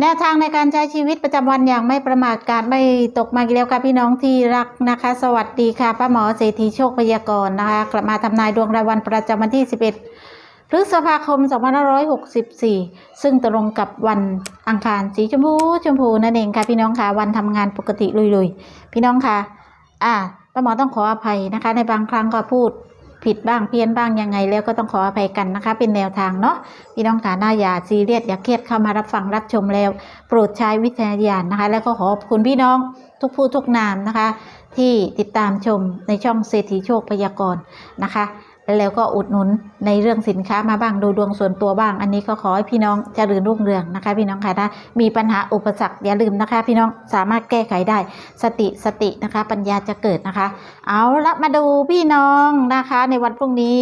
แนวทางในการใช้ชีวิตประจำวันอย่างไม่ประมาทการไม่ตกมาอีกแล้วค่ะพี่น้องที่รักนะคะ สวัสดีค่ะป้าหมอเศรษฐีโชคพยากรณ์นะคะกลับมาทำนายดวงรายวันประจำวันที่ 11 พฤษภาคม 2564 ซึ่งตรงกับวันอังคารสีชมพูชมพูนั่นเองค่ะพี่น้องค่ะวันทำงานปกติลุยๆ พี่น้องค่ะ อ่าป้าหมอต้องขออภัยนะคะ ในบางครั้งก็พูด ผิดบ้างเพี้ยนบ้างยังไงแล้วก็ต้องขออภัยกันนะคะ เป็นแนวทางเนาะพี่น้องขาหน้าอย่าซีเรียสอย่าเครียดเข้ามารับฟังรับชมแล้ว โปรดใช้วิจารณญาณนะคะ แล้วก็ขอบคุณพี่น้องทุกผู้ทุกนามนะคะ ที่ติดตามชมในช่องเศรษฐีโชคพยากรณ์นะคะ แล้วก็อุดหนุนในเรื่องสินค้ามาบ้างดูดวงส่วนตัวบ้าง อันนี้ก็ขอให้พี่น้องเจริญรุ่งเรืองนะคะ พี่น้องค่ะถ้ามีปัญหาอุปสรรคอย่าลืมนะคะ พี่น้องสามารถแก้ไขได้ สติสตินะคะ ปัญญาจะเกิดนะคะ เอาละมาดูพี่น้องนะคะ ในวันพรุ่งนี้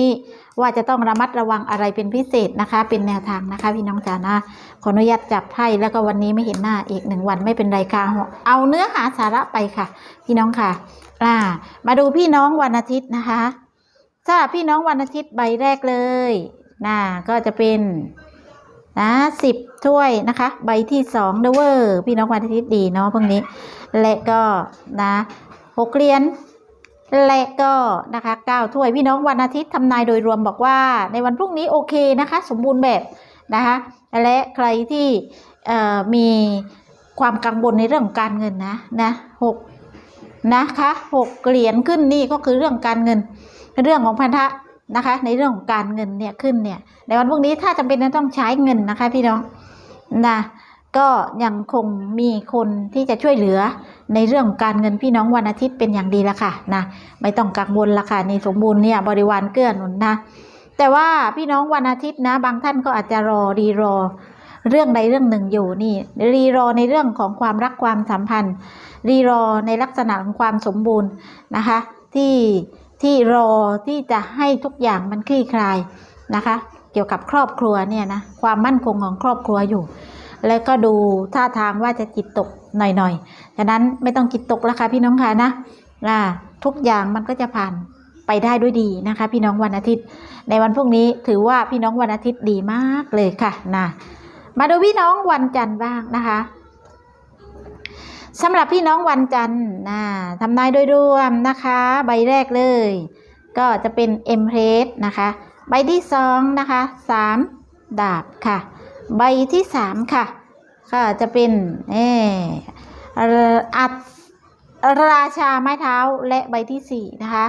ว่าจะต้องระมัดระวังอะไรเป็นพิเศษนะคะ เป็นแนวทางนะคะ พี่น้องจ๋านะขออนุญาตจับไพ่แล้วก็วันนี้ไม่เห็นหน้าอีกหนึ่งวันไม่เป็นไรค่ะเอาเนื้อหาสาระไปค่ะ พี่น้องค่ะอ่ามาดูพี่น้องวันอาทิตย์นะคะ สำหรับพี่น้องวันอาทิตย์ใบแรกเลยนะก็จะเป็นนะสิบถ้วยนะคะ ใบที่สองเดเวอร์พี่น้องวันอาทิตย์ดีเนาะพวกนี้ และก็นะหกเหรียญและก็นะคะเก้าถ้วยพี่น้องวันอาทิตย์ทำนายโดยรวมบอกว่า ในวันพรุ่งนี้โอเคนะคะ สมบูรณ์แบบนะคะและใครที่มีความกังวลในเรื่องของการเงินนะนะหกนะคะหกเหรียญขึ้นนี่ก็คือเรื่องการเงิน เรื่องของพันธะนะคะ ในเรื่องของการเงินเนี่ยขึ้นเนี่ย ในวันพรุ่งนี้ถ้าจำเป็นจะต้องใช้เงินนะคะ พี่น้องนะก็ยังคงมีคนที่จะช่วยเหลือในเรื่องของการเงินพี่น้องวันอาทิตย์เป็นอย่างดีละค่ะนะไม่ต้องกังวลละค่ะในสมบูรณ์เนี่ยบริวารเกื้อหนุนนะแต่ว่าพี่น้องวันอาทิตย์นะ บางท่านก็อาจจะรอรีรอเรื่องใดเรื่องหนึ่งอยู่นี่ รีรอในเรื่องของความรักความสัมพันธ์ รีรอในลักษณะของความสมบูรณ์นะคะ ที่ ที่รอที่จะให้ทุกอย่างมันคลี่คลายนะคะ เกี่ยวกับครอบครัวเนี่ยนะความมั่นคงของครอบครัวอยู่ แล้วก็ดูท่าทางว่าจะจิตตกหน่อยๆฉะนั้นไม่ต้องจิตตกแล้วค่ะพี่น้องค่ะนะทุกอย่างมันก็จะผ่านไปได้ด้วยดีนะคะ พี่น้องวันอาทิตย์ ในวันพรุ่งนี้ถือว่าพี่น้องวันอาทิตย์ดีมากเลยค่ะนะมาดูพี่น้องวันจันทร์บ้างนะคะ สำหรับพี่น้องวันจันทร์นะทำนายโดยรวมนะคะ ใบแรกเลย ก็จะเป็นเอ็มเพรสนะคะ ใบที่สองนะคะสามดาบค่ะ ใบที่สามค่ะ ก็จะเป็นเอออัดราชาไม้เท้าและใบที่สี่นะคะ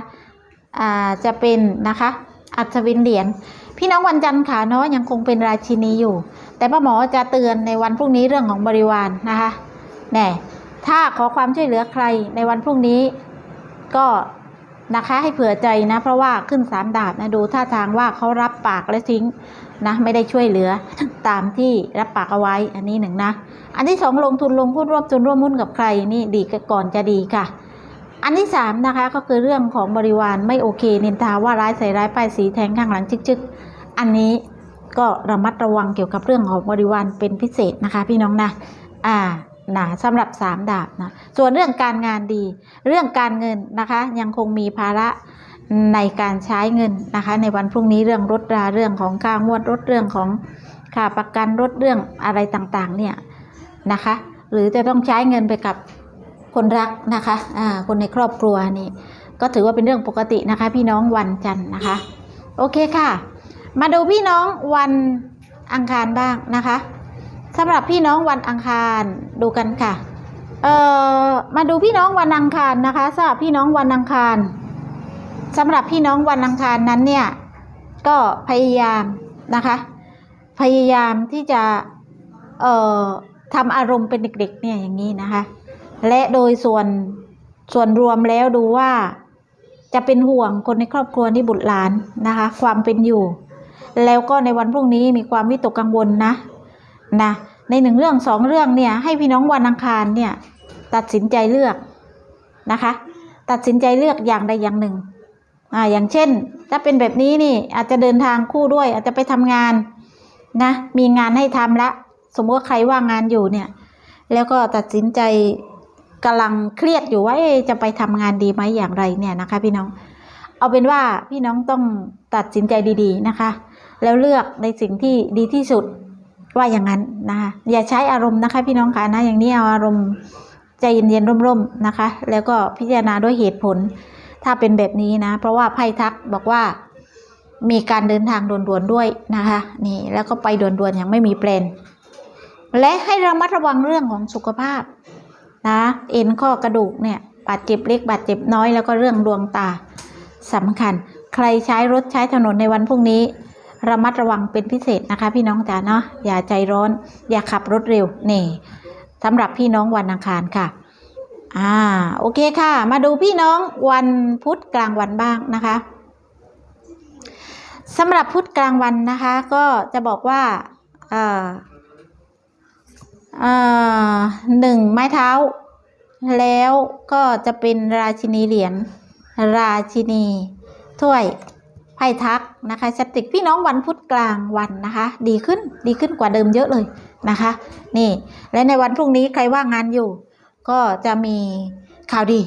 อ่าจะเป็นนะคะอัศวินเหรียญพี่น้องวันจันทร์ขาเนาะยังคงเป็นราชินีอยู่ แต่ป้าหมอจะเตือนในวันพรุ่งนี้เรื่องของบริวารนะคะแน่ ถ้าขอความช่วยเหลือใครในวันพรุ่งนี้ ก็นะคะให้เผื่อใจนะ เพราะว่าขึ้นสามดาบนะดูท่าทางว่าเขารับปากและทิ้งนะไม่ได้ช่วยเหลือตามที่รับปากเอาไว้อันนี้หนึ่งนะ อันที่สองลงทุนลงหุ้นร่วมทุนร่วมหุ้นกับใครนี่ดีก่อนจะดีค่ะ อันที่สามนะคะก็คือเรื่องของบริวารไม่โอเค นินทาว่าร้ายใส่ร้ายป้ายสีแทงข้างหลังชึกๆ อันนี้ก็ระมัดระวังเกี่ยวกับเรื่องของบริวารเป็นพิเศษนะคะ พี่น้องนะอ่า นะสำหรับสามดาบนะส่วนเรื่องการงานดี เรื่องการเงินนะคะ ยังคงมีภาระในการใช้เงินนะคะ ในวันพรุ่งนี้เรื่องรถราเรื่องของค่างวดรถเรื่องของค่าประกันรถเรื่องอะไรต่างๆเนี่ยนะคะ หรือจะต้องใช้เงินไปกับคนรักนะคะอ่าคนในครอบครัวนี่ก็ถือว่าเป็นเรื่องปกตินะคะ พี่น้องวันจันทร์นะคะ โอเคค่ะ มาดูพี่น้องวันอังคารบ้างนะคะ สำหรับพี่น้องวันอังคารดูกันค่ะเอ่อมาดูพี่น้องวันอังคารนะคะสำหรับพี่น้องวันอังคารสำหรับพี่น้องวันอังคารนั้นเนี่ยก็พยายามนะคะ พยายามที่จะเอ่อทำอารมณ์เป็นเด็กๆเนี่ยอย่างนี้นะคะ และโดยส่วนส่วนรวมแล้วดูว่าจะเป็นห่วงคนในครอบครัวที่บุตรหลานนะคะ ความเป็นอยู่ แล้วก็ในวันพรุ่งนี้มีความวิตกกังวลนะ นะในหนึ่งเรื่องสองเรื่องเนี่ยให้พี่น้องวันอังคารเนี่ยตัดสินใจเลือกนะคะ ตัดสินใจเลือกอย่างใดอย่างหนึ่งอ่าอย่างเช่น ถ้าเป็นแบบนี้นี่อาจจะเดินทางคู่ด้วย อาจจะไปทำงานนะมีงานให้ทำละ สมมติว่าใครว่างงานอยู่เนี่ย แล้วก็ตัดสินใจกำลังเครียดอยู่ว่าจะไปทำงานดีไหมอย่างไรเนี่ยนะคะ พี่น้อง เอาเป็นว่าพี่น้องต้องตัดสินใจดีๆนะคะ แล้วเลือกในสิ่งที่ดีที่สุด ว่าอย่างนั้นนะคะอย่าใช้อารมณ์นะคะ พี่น้องค่ะนะอย่างนี้เอาอารมณ์ใจเย็นๆร่มๆนะคะ แล้วก็พิจารณาด้วยเหตุผล ถ้าเป็นแบบนี้นะ เพราะว่าไพ่ทักบอกว่ามีการเดินทางด่วนๆด้วยนะคะนี่แล้วก็ไปด่วนๆย่างไม่มีแปลนและให้ระมัดระวังเรื่องของสุขภาพนะเอ็นข้อกระดูกเนี่ยบาดเจ็บเล็กบาดเจ็บน้อยแล้วก็เรื่องดวงตาสำคัญ ใครใช้รถใช้ถนนในวันพรุ่งนี้ ระมัดระวังเป็นพิเศษนะคะ พี่น้องจ๋าเนาะอย่าใจร้อน อย่าขับรถเร็วนี่สำหรับพี่น้องวันอังคารค่ะอ่าโอเคค่ะ มาดูพี่น้องวันพุธกลางวันบ้างนะคะสำหรับพุธกลางวันนะคะ ก็จะบอกว่าเอ่อเอ่อหนึ่งไม้เท้า แล้วก็จะเป็นราชินีเหรียญราชินีถ้วย ไพ่ทักนะคะสติกพี่น้องวันพุธกลางวันนะคะ ดีขึ้นดีขึ้นกว่าเดิมเยอะเลยนะคะ นี่ และในวันพรุ่งนี้ใครว่างงานอยู่ ก็จะมีข่าวดี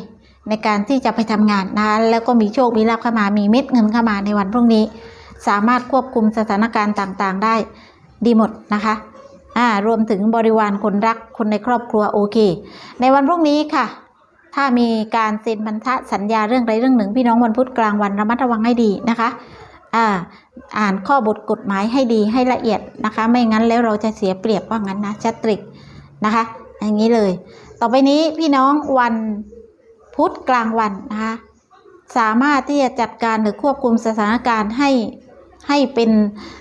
ในการที่จะไปทำงานนะคะแล้วก็มีโชคมีลาภเข้ามามีเม็ดเงินเข้ามาในวันพรุ่งนี้ สามารถควบคุมสถานการณ์ต่างๆ ได้ดีหมดนะคะอ่ารวมถึงบริวารคนรักคนในครอบครัวโอเค ในวันพรุ่งนี้ค่ะ ถ้ามีการเซ็นพันธะสัญญาเรื่องใดเรื่องหนึ่ง พี่น้องวันพุธกลางวันระมัดระวังให้ดีนะคะอ่าอ่านข้อบทกฎหมายให้ดีให้ละเอียดนะคะ ไม่งั้นแล้วเราจะเสียเปรียบว่างั้นนะชัตริกนะคะ อย่างนี้เลย ต่อไปนี้พี่น้องวันพุธกลางวันนะคะสามารถที่จะจัดการหรือควบคุมสถานการณ์ให้ ให้เป็น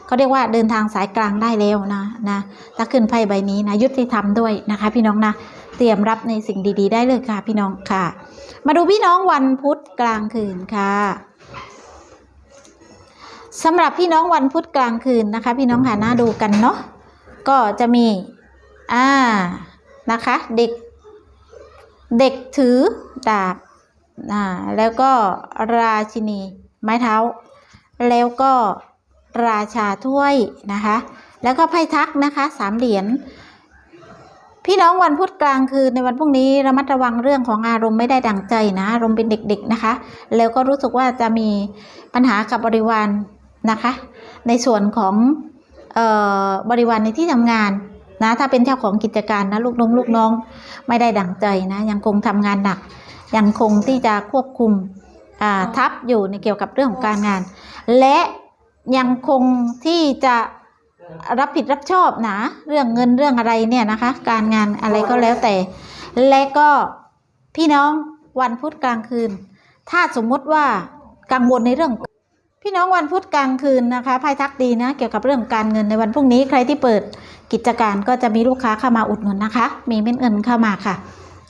เขาเรียกว่าเดินทางสายกลางได้แล้วนะนะถ้าขึ้นไพ่ใบนี้นะยุติธรรมด้วยนะคะ พี่น้องนะเตรียมรับในสิ่งดีๆ ได้เลยค่ะ พี่น้องค่ะ มาดูพี่น้องวันพุธกลางคืนค่ะสำหรับพี่น้องวันพุธกลางคืนนะคะ พี่น้องหาหน้าดูกันเนาะก็จะมีอ่านะคะ เด็กเด็กถือดาบอ่าแล้วก็ราชินีไม้เท้า แล้วก็ ราชาถ้วยนะคะ แล้วก็ไพ่ทักนะคะสามเหรียญพี่น้องวันพุธกลางคืนในวันพรุ่งนี้ระมัดระวังเรื่องของอารมณ์ไม่ได้ดังใจนะอารมณ์เป็นเด็กๆนะคะ แล้วก็รู้สึกว่าจะมีปัญหากับบริวารนะคะ ในส่วนของเออบริวารในที่ทำงานนะถ้าเป็นเจ้าของกิจการนะลูกน้องลูกน้องไม่ได้ดังใจนะยังคงทำงานหนัก ยังคงที่จะควบคุมอ่าทับอยู่ในเกี่ยวกับเรื่องของการงาน และ ยังคงที่จะรับผิดรับชอบนะเรื่องเงินเรื่องอะไรเนี่ยนะคะ การงานอะไรก็แล้วแต่ และก็พี่น้องวันพุธกลางคืน ถ้าสมมุติว่ากังวลในเรื่อง พี่น้องวันพุธกลางคืนนะคะไพ่ทักดีนะ เกี่ยวกับเรื่องการเงินในวันพรุ่งนี้ใครที่เปิดกิจการก็จะมีลูกค้าเข้ามาอุดหนุนนะคะ มีเม็ดเงินเข้ามาค่ะ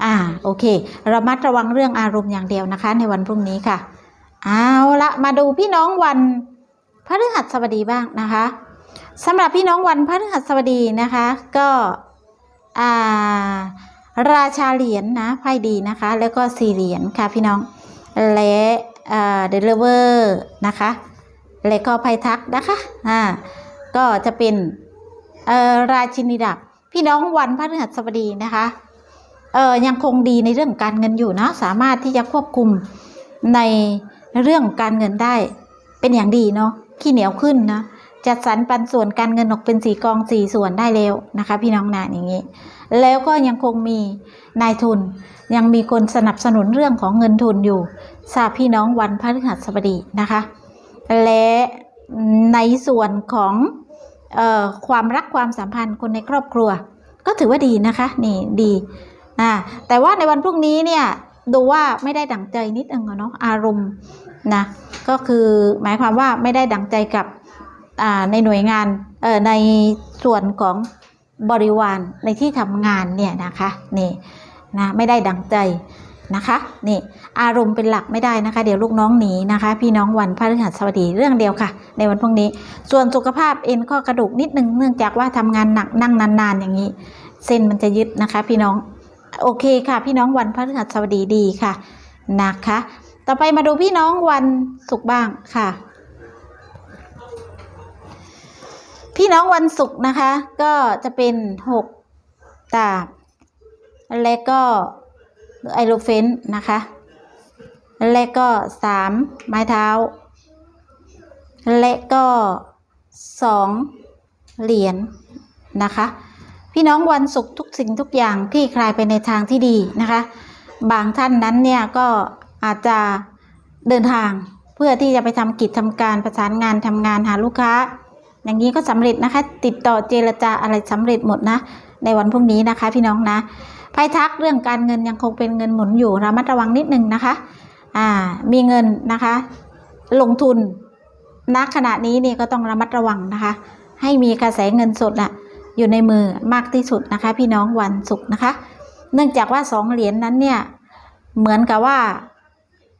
อ่าโอเคระมัดระวังเรื่องอารมณ์อย่างเดียวนะคะ ในวันพรุ่งนี้ค่ะ เอาละมาดูพี่น้องวัน พฤหัสบดีบ้างนะคะสำหรับพี่น้องวันพฤหัสบดีนะคะ ก็าราชาเหรียญนะไพ่ดีนะคะ แล้วก็สี่เหรียญค่ะพี่น้องและเดลเวอร์นะคะและก็ไพ่ทักนะคะอ่าก็จะเป็นราชินีดาบพี่น้องวันพฤหัสบดีนะคะเออยังคงดีในเรื่องการเงินอยู่นะสามารถที่จะควบคุมในเรื่องการเงินได้เป็นอย่างดีเนาะ ขี้เหนียวขึ้นนะจัดสรรปันส่วนการเงินออกเป็นสี่กองสี่ส่วนได้แล้วนะคะ พี่น้องนาอย่างนี้ แล้วก็ยังคงมีนายทุน ยังมีคนสนับสนุนเรื่องของเงินทุนอยู่ทราบพี่น้องวันพฤหัสบดีนะคะ และในส่วนของออความรักความสัมพันธ์คนในครอบครัว ก็ถือว่าดีนะคะนี่ดีอ่าแต่ว่าในวันพรุ่งนี้เนี่ยดูว่าไม่ได้ดั่งใจนิดนึงเนาะอารมณ์ นะก็คือหมายความว่าไม่ได้ดังใจกับในหน่วยงานในส่วนของบริวารในที่ทำงานเนี่ยนะคะนี่นะไม่ได้ดังใจนะคะนี่อารมณ์เป็นหลักไม่ได้นะคะ เดี๋ยวลูกน้องหนีนะคะ พี่น้องวันพฤหัสบดีเรื่องเดียวค่ะ ในวันพรุ่งนี้ ส่วนสุขภาพเอ็นข้อกระดูกนิดนึงเนื่องจากว่าทำงานหนักนั่งนานๆอย่างนี้ เส้นมันจะยึดนะคะ พี่น้องโอเคค่ะ พี่น้องวันพฤหัสบดีดีค่ะนะคะ ต่อไปมาดูพี่น้องวันศุกร์บ้างค่ะ พี่น้องวันศุกร์นะคะ ก็จะเป็นหกดาบ และก็ไอโลเฟนนะคะ และก็สามไม้เท้า และก็สองเหรียญนะคะ พี่น้องวันศุกร์ทุกสิ่งทุกอย่างที่คลายไปในทางที่ดีนะคะ บางท่านนั้นเนี่ยก็ อาจจะเดินทางเพื่อที่จะไปทำกิจทำการประสานงานทำงานหาลูกค้า อย่างนี้ก็สำเร็จนะคะ ติดต่อเจรจาอะไรสำเร็จหมดนะ ในวันพรุ่งนี้นะคะ พี่น้องนะไพ่ทักเรื่องการเงินยังคงเป็นเงินหมุนอยู่ระมัดระวังนิดนึงนะคะอ่ามีเงินนะคะ ลงทุนณขณะนี้นี่ก็ต้องระมัดระวังนะคะ ให้มีกระแสเงินสดอะอยู่ในมือมากที่สุดนะคะ พี่น้องวันศุกร์นะคะ เนื่องจากว่าสองเหรียญนนั้นเนี่ยเหมือนกับว่า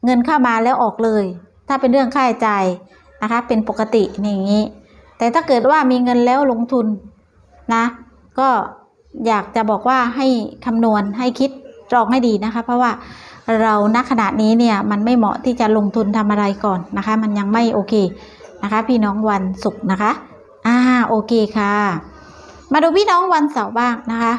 เงินเข้ามาแล้วออกเลย ถ้าเป็นเรื่องค่าใช้จ่ายนะคะ เป็นปกตินี่อย่างนี้ แต่ถ้าเกิดว่ามีเงินแล้วลงทุนนะ ก็อยากจะบอกว่าให้คำนวณให้คิดตรองให้ดีนะคะ เพราะว่าเราณขณะนี้เนี่ยมันไม่เหมาะที่จะลงทุนทำอะไรก่อนนะคะ มันยังไม่โอเคนะคะ พี่น้องวันศุกร์นะคะอ่าโอเคค่ะ มาดูพี่น้องวันเสาร์บ้างนะคะ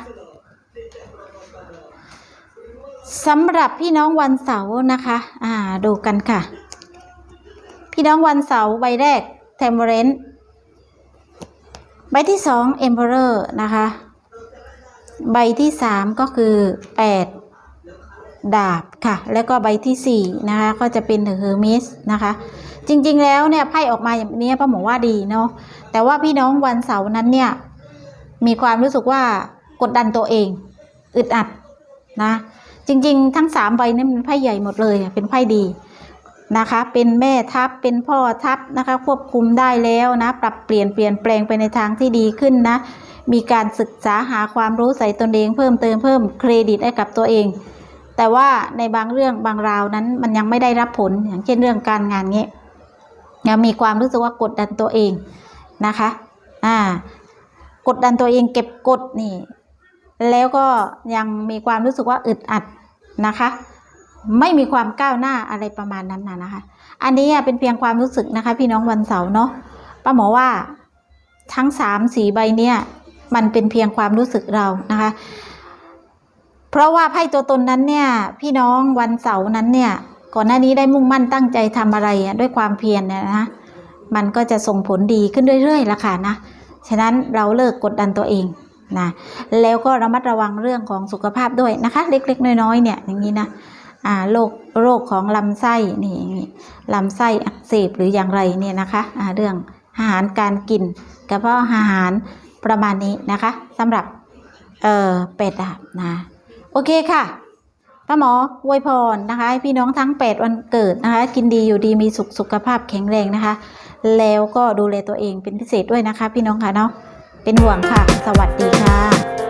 สำหรับพี่น้องวันเสาร์นะคะ อ่า ดูกันค่ะ พี่น้องวันเสาร์ใบแรกเทมเรนใบที่สองเอ็มเพอเรอร์นะคะ ใบที่สามก็คือแปดดาบค่ะ แล้วก็ใบที่สี่นะคะก็จะเป็นเดอเฮอร์มิสนะคะ จริงๆแล้วเนี่ยไพ่ออกมาอย่างนี้ป้าหมอว่าดีเนาะ แต่ว่าพี่น้องวันเสาร์นั้นเนี่ยมีความรู้สึกว่ากดดันตัวเองอึดอัดนะ จริง ๆ ทั้งสามใบนี่มันไพ่ใหญ่หมดเลยเป็นไพ่ดีนะคะ เป็นแม่ทัพเป็นพ่อทัพนะคะ ควบคุมได้แล้วนะ ปรับเปลี่ยนเปลี่ยนแปลงไปในทางที่ดีขึ้นนะ มีการศึกษาหาความรู้ใส่ตนเองเพิ่มเติมเพิ่มเครดิตให้กับตัวเอง แต่ว่าในบางเรื่องบางราวนั้นมันยังไม่ได้รับผลอย่างเช่นเรื่องการงานเงี้ยยังมีความรู้สึกว่ากดดันตัวเองนะคะอ่ากดดันตัวเองเก็บกดนี่ แล้วก็ยังมีความรู้สึกว่าอึดอัด นะคะ ไม่มีความก้าวหน้าอะไรประมาณนั้นนะนะคะ อันนี้เป็นเพียงความรู้สึกนะคะ พี่น้องวันเสาร์เนาะป้าหมอว่าทั้งสามสีใบเนี่ยมันเป็นเพียงความรู้สึกเรานะคะ เพราะว่าไพ่ตัวตนนั้นเนี่ย พี่น้องวันเสาร์นั้นเนี่ย ก่อนหน้านี้ได้มุ่งมั่นตั้งใจทำอะไรด้วยความเพียรเนี่ยนะมันก็จะส่งผลดีขึ้นเรื่อยๆละค่ะนะฉะนั้นเราเลิกกดดันตัวเอง นะแล้วก็ระมัดระวังเรื่องของสุขภาพด้วยนะคะ เล็กๆ น้อยๆเนี่ยอย่างนี้นะอ่าโรคโรคของลำไส้นี่อย่างนี้ลำไส้อักเสบหรืออย่างไรเนี่ยนะคะอ่าเรื่องอาหารการกินกระเพาะอาหารประมาณนี้นะคะสำหรับเอ่อเป็ดนะโอเคค่ะป้าหมออวยพรนะคะพี่น้องทั้ง 8 วันเกิดนะคะ กินดีอยู่ดีมีสุขสุขภาพแข็งแรงนะคะ แล้วก็ดูแลตัวเองเป็นพิเศษด้วยนะคะ พี่น้องค่ะเนาะ เป็นห่วงค่ะ สวัสดีค่ะ